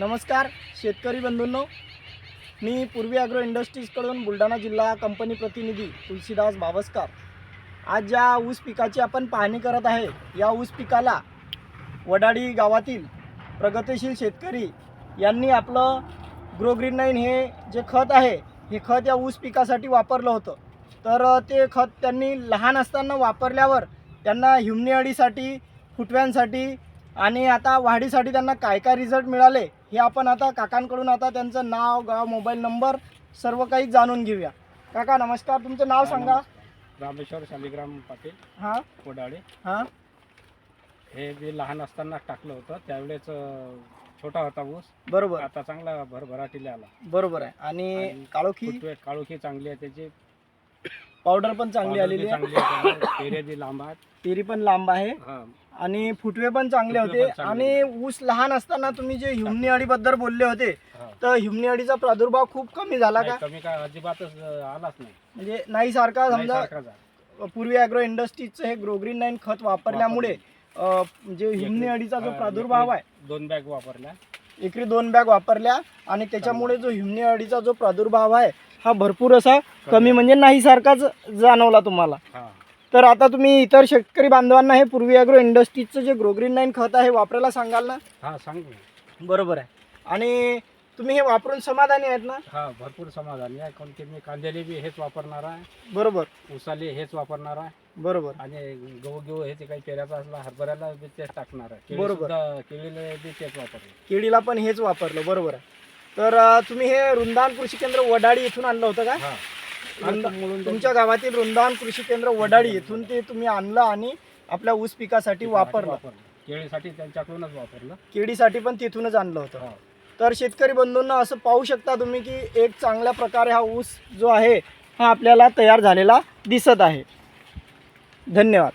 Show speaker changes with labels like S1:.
S1: नमस्कार शेतकरी बंधूंनो. मी पूर्वी ॲग्रो इंडस्ट्रीजकडून बुलढाणा जिल्हा कंपनी प्रतिनिधी तुलसीदास बावस्कर आज ज्या ऊस पिकाची आपण पाहणी करत आहे या ऊस पिकाला वडाडी गावातील प्रगतिशील शेतकरी यांनी आपलं ग्रोग्रीन नाईन हे जे खत आहे हे खत या ऊस पिकासाठी वापरलं होतं. तर ते खत त्यांनी लहान असताना वापरल्यावर त्यांना ह्युमनी अळीसाठी फुटव्यांसाठी आणि आता वाढीसाठी त्यांना काय काय रिझल्ट मिळाले हे आपण आता काकांकडून आता त्यांचं नाव गाव मोबाईल नंबर सर्व काही जाणून घेऊया. काका नमस्कार. तुमचं नाव सांगा.
S2: रामेश्वर शालिग्राम पाटील.
S1: हां.
S2: कोडाळे.
S1: हां.
S2: हे जे लहान असताना टाकलं होतं त्यावेळेस अं, छोटा होता ऊस.
S1: बरोबर.
S2: आता चांगला भरभराटीला आला.
S1: बरोबर आहे. आणि
S2: आणि
S1: काळोखी?
S2: फुटवे काळोखी चांगली आहे त्याची.
S1: पावडर पण चांगली
S2: पावडर
S1: आलेली आहे.
S2: चांगली आहे. त्याला, पेरे बी लांब आहेत.
S1: पेरी पण लांब आहे.
S2: हा.
S1: आणि फुटवे पण चांगले होते. आणि ऊस लहान असताना तुम्ही जे ह्युमनी अळीबद्दल बोलले होते. तर ह्युमनी अळीचा प्रादुर्भाव खूप कमी झाला का?
S2: कमी काय अजिबातच आलाच नाही.
S1: म्हणजे नाही सारखा समजा. पूर्वी ॲग्रो इंडस्ट्रीजचं हे ग्रोग्रीन नाईन खत वापरल्यामुळे जे ह्युमनी
S2: एकरी-
S1: अळीचा जो प्रादुर्भाव आहे.
S2: दोन बॅग वापरल्या.
S1: एकरी दोन बॅग वापरल्या आणि त्याच्यामुळे जो ह्युमनी अळीचा जो प्रादुर्भाव आहे हा भरपूर असा कमी म्हणजे नाही सारखाच जाणवला तुम्हाला. तर आता तुम्ही इतर शेतकरी बांधवांना हे पूर्वी ॲग्रो इंडस्ट्रीजचं जे ग्रोग्रीन नाईन खत आहे हे वापरायला सांगाल ना?
S2: हा सांग ना.
S1: बरोबर आहे. आणि तुम्ही हे वापरून समाधानी आहेत ना?
S2: हा भरपूर समाधानी आहे. कारण की मी कांद्याले बी हेच वापरणार आहे.
S1: बरोबर.
S2: उसाले हेच वापरणार आहे.
S1: बरोबर.
S2: आणि गहू घेऊ हे ते काही पेऱ्याचा असला हरभऱ्याला बी तेच टाकणार आहे. केळी
S1: बरोबर.
S2: सुद्धा- केळीला बी तेच वापरले
S1: केळीला पण हेच वापरलं. बरोबर आहे. तर अ, तुम्ही हे वृंदावन कृषी केंद्र वडाळी इथून आणलं होतं का?
S2: हा.
S1: तुमच्या गावातील वृंदावन कृषी केंद्र वडाळी इथून ते तुम्ही आणलं आणि आपल्या ऊस पिकासाठी वापरलं.
S2: केळीसाठी त्यांच्याकडूनच वापरलं.
S1: केळीसाठी पण तिथूनच आणलं होतं.
S2: हा.
S1: तर शेतकरी बंधूंना असं पाहू शकता तुम्ही की एक चांगल्या प्रकारे हा ऊस जो आहे हा आपल्याला तयार झालेला दिसत आहे. धन्यवाद.